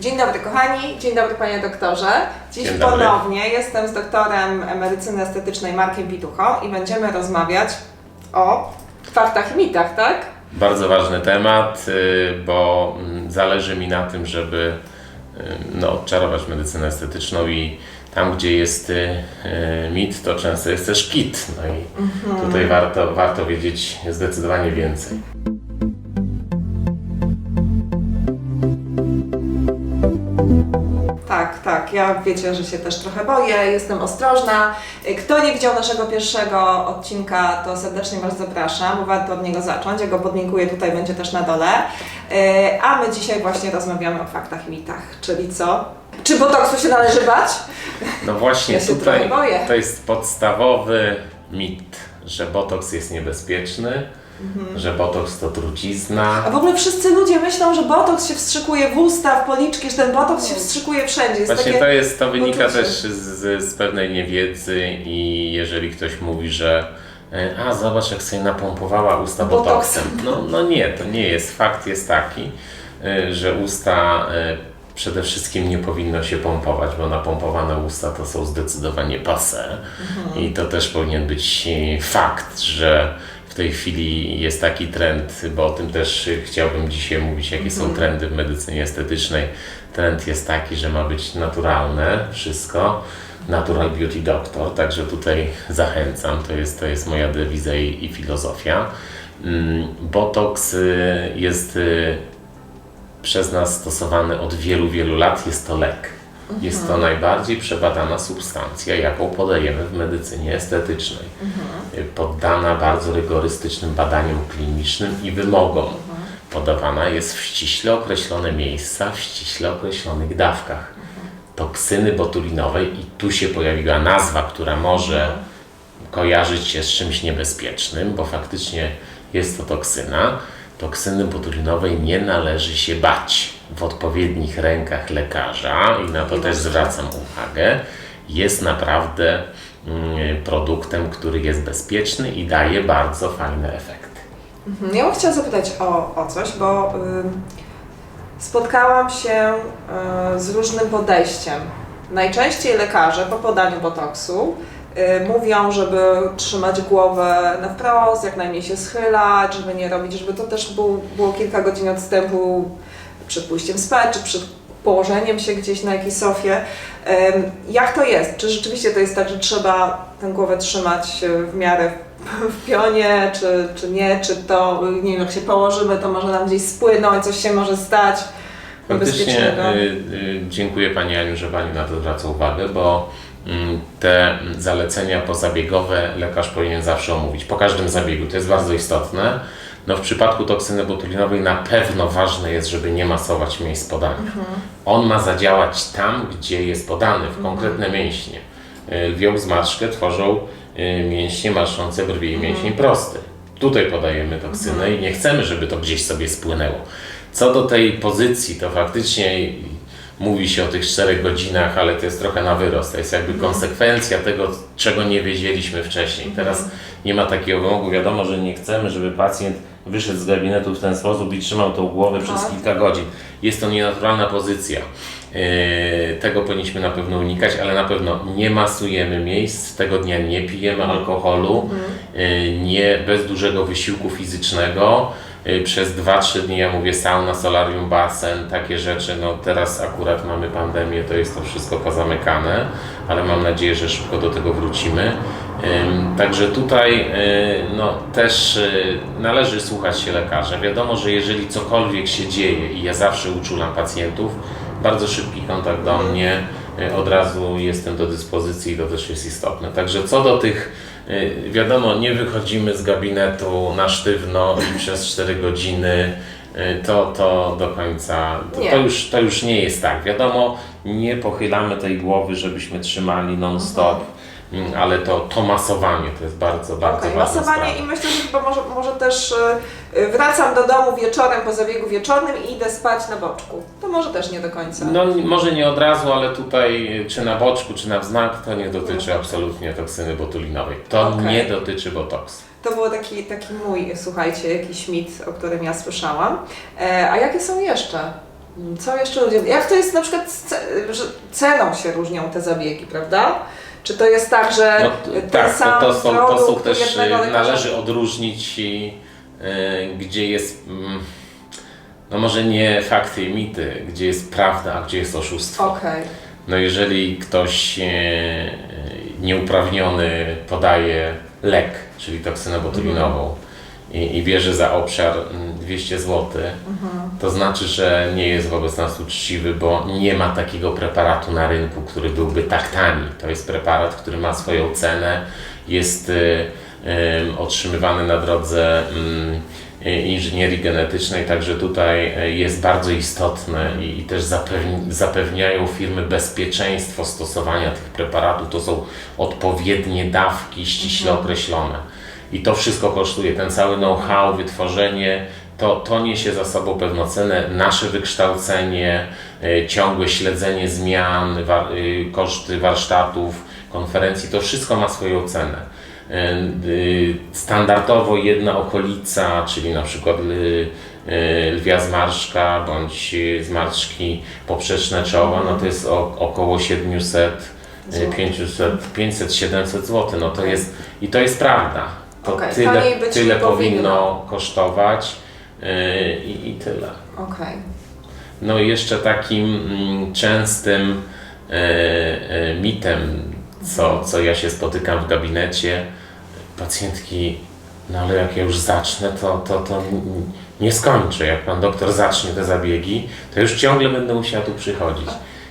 Dzień dobry kochani, dzień dobry panie doktorze. Dziś Dzień dobry. ponownie jestem z doktorem medycyny estetycznej Markiem Pituchą i będziemy rozmawiać o faktach i mitach, tak? Bardzo ważny temat, y, bo mm, zależy mi na tym, żeby y, no, odczarować medycynę estetyczną i tam, gdzie jest y, mit, to często jest też kit. No i tutaj warto, warto wiedzieć zdecydowanie więcej. Tak, tak. Ja wiecie, że się też trochę boję, jestem ostrożna. Kto nie widział naszego pierwszego odcinka, to serdecznie Was zapraszam, bo warto od niego zacząć. Ja go podlinkuję tutaj, będzie też na dole. Yy, A my dzisiaj właśnie rozmawiamy o faktach i mitach, czyli co? Czy botoksu się należy bać? No właśnie Ja tutaj to jest podstawowy mit, że botoks jest niebezpieczny, że botoks to trucizna. A w ogóle wszyscy ludzie myślą, że botoks się wstrzykuje w usta, w policzki, że ten botoks się wstrzykuje wszędzie. Jest Właśnie takie... to jest, to wynika poczucie. też z, z pewnej niewiedzy i jeżeli ktoś mówi, że e, a zobacz jak sobie napompowała usta Botoksem. No, no nie, to nie jest. Fakt jest taki, e, że usta e, przede wszystkim nie powinno się pompować, bo napompowane usta to są zdecydowanie passe i to też powinien być fakt, że w tej chwili jest taki trend, bo o tym też chciałbym dzisiaj mówić, jakie są trendy w medycynie estetycznej. Trend jest taki, że ma być naturalne wszystko. Natural Beauty Doctor, także tutaj zachęcam, to jest, to jest moja dewiza i, i filozofia. Mm, Botox y, jest y, przez nas stosowany od wielu, wielu lat, jest to lek. Jest to najbardziej przebadana substancja, jaką podajemy w medycynie estetycznej. Y, Poddana bardzo rygorystycznym badaniom klinicznym i wymogom. Podawana jest w ściśle określone miejsca, w ściśle określonych dawkach. Toksyny botulinowej i tu się pojawiła nazwa, która może kojarzyć się z czymś niebezpiecznym, bo faktycznie jest to toksyna. Toksyny botulinowej nie należy się bać. W odpowiednich rękach lekarza, i na to też zwracam uwagę, jest naprawdę mm, produktem, który jest bezpieczny i daje bardzo fajne efekty. Mhm. Ja bym chciała zapytać o, o coś, bo ym, spotkałam się y, z różnym podejściem. Najczęściej lekarze po podaniu botoksu y, mówią, żeby trzymać głowę na wprost, jak najmniej się schylać, żeby nie robić, żeby to też był, było kilka godzin odstępu przed pójściem spać, czy przed położeniem się gdzieś na jakiejś sofie. Jak to jest? Czy rzeczywiście to jest tak, że trzeba tę głowę trzymać y, w miarę w pionie, czy, czy nie, czy to, nie wiem, jak się położymy, to może nam gdzieś spłynąć, coś się może stać Faktycznie y, y, dziękuję Pani Aniu, że Pani na to zwraca uwagę, bo te zalecenia pozabiegowe lekarz powinien zawsze omówić po każdym zabiegu. To jest bardzo istotne. No w przypadku toksyny botulinowej na pewno ważne jest, żeby nie masować miejsc podania. On ma zadziałać tam, gdzie jest podany, w konkretne mięśnie. Y, Lwią zmarszczkę tworzą y, mięśnie marszczące brwi i mięsień prosty. Tutaj podajemy toksynę i nie chcemy, żeby to gdzieś sobie spłynęło. Co do tej pozycji, to faktycznie mówi się o tych 4 godzinach, ale to jest trochę na wyrost. To jest jakby konsekwencja tego, czego nie wiedzieliśmy wcześniej. Teraz nie ma takiego wymogu. Wiadomo, że nie chcemy, żeby pacjent wyszedł z gabinetu w ten sposób i trzymał tą głowę przez Tak. kilka godzin. Jest to nienaturalna pozycja. Yy, Tego powinniśmy na pewno unikać, ale na pewno nie masujemy miejsc, tego dnia nie pijemy alkoholu, yy, nie bez dużego wysiłku fizycznego. Yy, Przez 2-3 dni, ja mówię sauna, solarium, basen, takie rzeczy. No teraz akurat mamy pandemię, to jest to wszystko pozamykane, ale mam nadzieję, że szybko do tego wrócimy. Także tutaj yy, no, też yy, należy słuchać się lekarza. Wiadomo, że jeżeli cokolwiek się dzieje i ja zawsze uczulam pacjentów, bardzo szybki kontakt do mnie, od razu jestem do dyspozycji i to też jest istotne. Także co do tych, wiadomo, nie wychodzimy z gabinetu na sztywno i przez 4 godziny. yy, To, to do końca, to, to, już, to już nie jest tak. Wiadomo, nie pochylamy tej głowy, żebyśmy trzymali non-stop. Ale to, to masowanie to jest bardzo, bardzo Okej, ważna masowanie sprawa. i myślę, że chyba może, może też y, wracam do domu wieczorem po zabiegu wieczornym i idę spać na boczku. To może też nie do końca. No może nie od razu, ale tutaj y, czy na boczku, czy na wznak to nie dotyczy absolutnie toksyny botulinowej. To Okej. nie dotyczy botoksu. To był taki, taki mój, słuchajcie, jakiś mit, o którym ja słyszałam. E, a jakie są jeszcze Co jeszcze ludzie. Jak to jest na przykład, że ceną się różnią te zabiegi, prawda? Czy to jest tak, że No, ten tak, sam to, to, są, to są też, lekarza- należy odróżnić, e, gdzie jest, mm, no może nie fakty i mity, gdzie jest prawda, a gdzie jest oszustwo. Okej. No jeżeli ktoś e, nieuprawniony podaje lek, czyli toksynę botulinową i, i bierze za obszar mm, 200 zł, to znaczy, że nie jest wobec nas uczciwy, bo nie ma takiego preparatu na rynku, który byłby tak tani. To jest preparat, który ma swoją cenę, jest e, em, otrzymywany na drodze mm, e, inżynierii genetycznej, także tutaj e, jest bardzo istotne i, i też zapewni, zapewniają firmy bezpieczeństwo stosowania tych preparatów. To są odpowiednie dawki ściśle określone. I to wszystko kosztuje, ten cały know-how, wytworzenie, to, to niesie za sobą pewną cenę, nasze wykształcenie, e, ciągłe śledzenie zmian, wa, y, koszty warsztatów, konferencji, to wszystko ma swoją cenę. E, Standardowo jedna okolica, czyli na przykład lwia zmarszczka bądź zmarszczki poprzeczne czoła, no to jest o, około 700, y, Złotych. 500, 500, 700 zł. No to jest, I to jest prawda. To Okej, tyle, taniej być tyle nie powinno powinno. kosztować yy, i, i tyle. Okej. No i jeszcze takim mm, częstym e, e, mitem, co, co ja się spotykam w gabinecie, pacjentki, no ale jak ja już zacznę, to, to, to n- nie skończę. Jak pan doktor zacznie te zabiegi, to już ciągle będę musiała tu przychodzić.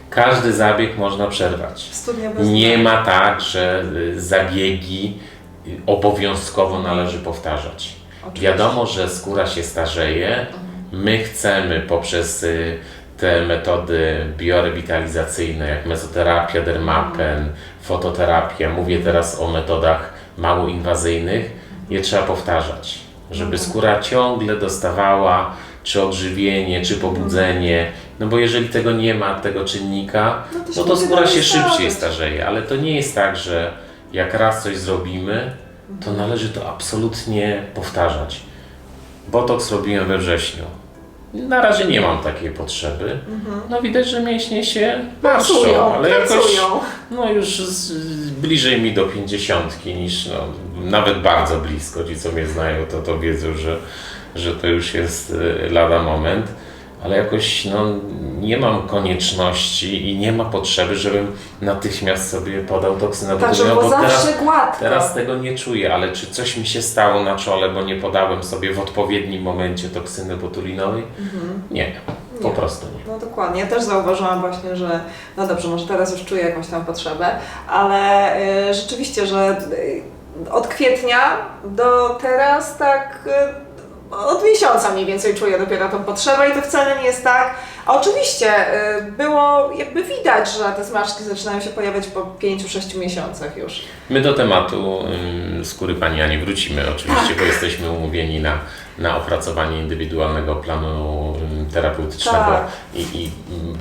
Każdy zabieg można przerwać. Studnia bez Nie ma tak, że y, zabiegi y, obowiązkowo należy powtarzać. Oczywiście. Wiadomo, że skóra się starzeje. My chcemy poprzez y, te metody biorewitalizacyjne, jak mezoterapia, dermapen, fototerapia, mówię teraz o metodach mało inwazyjnych, je trzeba powtarzać, żeby skóra ciągle dostawała czy odżywienie, czy pobudzenie, no bo jeżeli tego nie ma, tego czynnika, No to no to skóra się szybciej starzeje, ale to nie jest tak, że jak raz coś zrobimy, to należy to absolutnie powtarzać. Botoks robiłem we wrześniu. Na razie nie mam takiej potrzeby. No widać, że mięśnie się Pracują, ale jakoś pracują. no już z, bliżej mi do pięćdziesiątki niż no, nawet bardzo blisko. Ci co mnie znają to, to wiedzą, że, że to już jest y, lada moment. Ale jakoś no, nie mam konieczności i nie ma potrzeby, żebym natychmiast sobie podał toksynę Tak, było bo teraz gładko. Teraz tego nie czuję, ale czy coś mi się stało na czole, bo nie podałem sobie w odpowiednim momencie toksyny botulinowej? Nie, po Mhm. Nie. prostu nie. No dokładnie, ja też zauważyłam właśnie, że no dobrze, może teraz już czuję jakąś tam potrzebę, ale y, rzeczywiście, że y, od kwietnia do teraz tak y, od miesiąca mniej więcej czuję dopiero tą potrzebę i to wcale nie jest tak. A oczywiście y, było jakby widać, że te zmarszczki zaczynają się pojawiać po 5-6 miesiącach już. My do tematu ym, skóry Pani Ani wrócimy oczywiście, Tak. bo jesteśmy umówieni na, na opracowanie indywidualnego planu ym, terapeutycznego Tak. i, i ym,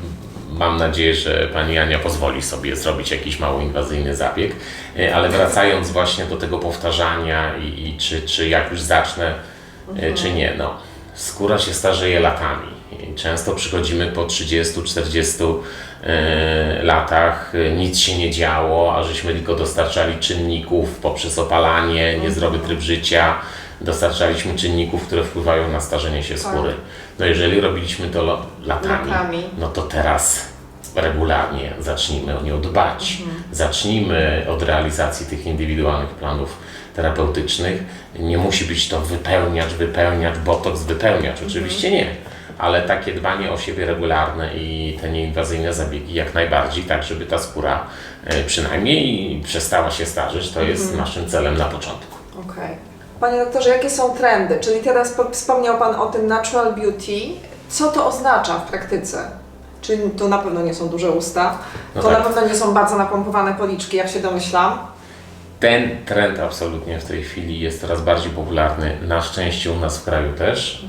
mam nadzieję, że Pani Ania pozwoli sobie zrobić jakiś mało inwazyjny zabieg, Y, ale wracając właśnie do tego powtarzania i, i czy, czy jak już zacznę, y, czy nie, no skóra się starzeje latami. Często przychodzimy po 30-40 e, latach, e, nic się nie działo, a żeśmy tylko dostarczali czynników poprzez opalanie, niezdrowy tryb życia, dostarczaliśmy czynników, które wpływają na starzenie się skóry. No jeżeli robiliśmy to latami, Latami. no to teraz regularnie zacznijmy o nią dbać. Zacznijmy od realizacji tych indywidualnych planów terapeutycznych. Nie musi być to wypełniacz, wypełniacz, botoks, wypełniacz. Oczywiście nie. Ale takie dbanie o siebie regularne i te nieinwazyjne zabiegi jak najbardziej, tak żeby ta skóra e, przynajmniej przestała się starzeć, to jest naszym celem na początku. Okej. Panie doktorze, jakie są trendy? Czyli teraz po- wspomniał Pan o tym natural beauty. Co to oznacza w praktyce? Czyli to na pewno nie są duże usta, No to tak. na pewno nie są bardzo napompowane policzki, jak się domyślam. Ten trend absolutnie w tej chwili jest coraz bardziej popularny, na szczęście u nas w kraju też,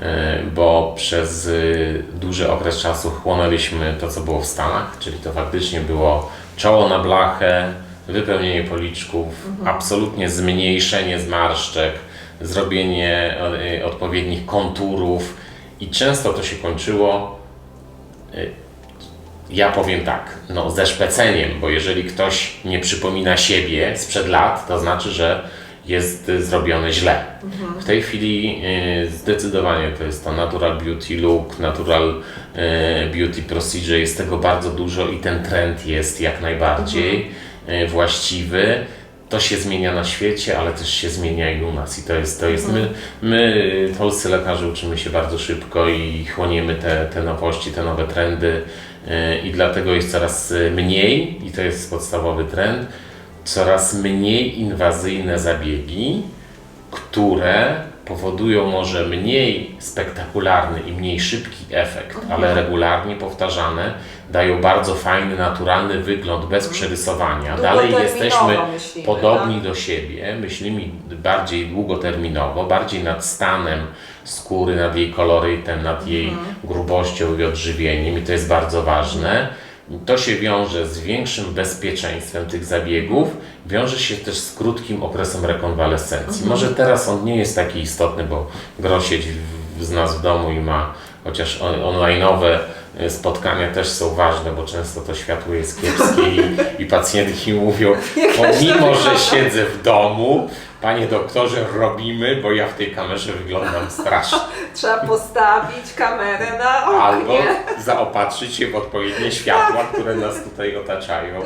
e, bo przez y, duży okres czasu chłonęliśmy to, co było w Stanach, czyli to faktycznie było czoło na blachę, wypełnienie policzków, absolutnie zmniejszenie zmarszczek, zrobienie e, odpowiednich konturów i często to się kończyło ja powiem tak, no ze szpeceniem, bo jeżeli ktoś nie przypomina siebie sprzed lat, to znaczy, że jest y, zrobione źle. W tej chwili y, zdecydowanie to jest to Natural Beauty Look, Natural y, Beauty Procedure, jest tego bardzo dużo i ten trend jest jak najbardziej y, właściwy. To się zmienia na świecie, ale też się zmienia i u nas. I to jest, to jest my, my, polscy lekarze, uczymy się bardzo szybko i chłoniemy te, te nowości, te nowe trendy i dlatego jest coraz y, mniej, i to jest podstawowy trend, coraz mniej inwazyjne zabiegi, które powodują może mniej spektakularny i mniej szybki efekt, ale regularnie powtarzane, dają bardzo fajny, naturalny wygląd bez przerysowania. Dalej jesteśmy myślimy, podobni tak? do siebie, myślimy bardziej długoterminowo, bardziej nad stanem skóry, nad jej kolorytem, nad jej Mhm. grubością i odżywieniem i to jest bardzo ważne. To się wiąże z większym bezpieczeństwem tych zabiegów, wiąże się też z krótkim okresem rekonwalescencji. Mhm. Może teraz on nie jest taki istotny, bo gro siedzi w- z nas w domu i ma chociaż on- online'owe y, spotkania też są ważne, bo często to światło jest kiepskie i, i pacjentki mówią, pomimo, że siedzę w domu, panie doktorze, robimy, bo ja w tej kamerze wyglądam strasznie. Trzeba postawić kamerę na Albo oknie. zaopatrzyć się w odpowiednie światła, które nas tutaj otaczają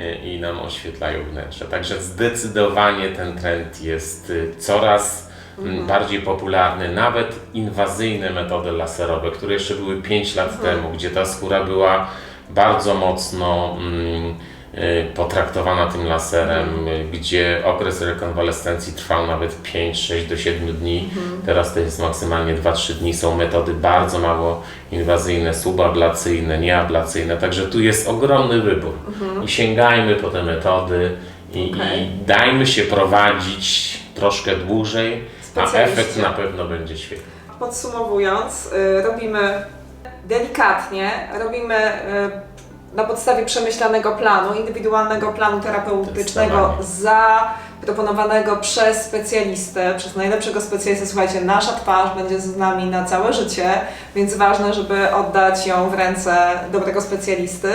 y, i nam oświetlają wnętrze. Także zdecydowanie ten trend jest y, coraz mm, bardziej popularny. Nawet inwazyjne metody laserowe, które jeszcze były 5 lat temu, gdzie ta skóra była bardzo mocno mm, y, potraktowana tym laserem, y, gdzie okres rekonwalescencji trwał nawet 5, 6 do 7 dni. Teraz to jest maksymalnie 2-3 dni. Są metody bardzo mało inwazyjne, subablacyjne, nieablacyjne, także tu jest ogromny wybór. I sięgajmy po te metody i, Okej. i dajmy się prowadzić troszkę dłużej, a efekt na pewno będzie świetny. Podsumowując, y, robimy delikatnie, robimy y, na podstawie przemyślanego planu, indywidualnego planu terapeutycznego zaproponowanego przez specjalistę, przez najlepszego specjalistę. Słuchajcie, nasza twarz będzie z nami na całe życie, więc ważne, żeby oddać ją w ręce dobrego specjalisty.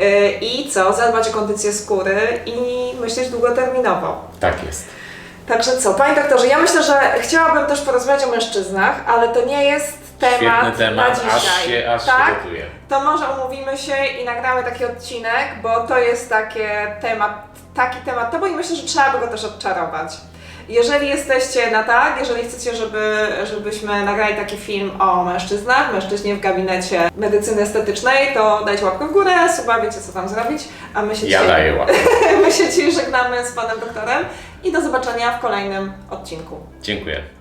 Y, I co? Zadbać o kondycję skóry i myśleć długoterminowo. Tak jest. Także co, panie doktorze, ja myślę, że chciałabym też porozmawiać o mężczyznach, ale to nie jest temat, Świetny temat, na dzisiaj. aż się, aż tak? się gotuje. To może umówimy się i nagramy taki odcinek, bo to jest takie temat, taki temat, to bo i myślę, że trzeba by go też odczarować. Jeżeli jesteście na tak, jeżeli chcecie, żeby, żebyśmy nagrali taki film o mężczyznach, mężczyźnie w gabinecie medycyny estetycznej, to dajcie łapkę w górę, suba, wiecie co tam zrobić, a my się Ja dzisiaj... daję łapkę. My się dzisiaj żegnamy z panem doktorem i do zobaczenia w kolejnym odcinku. Dziękuję.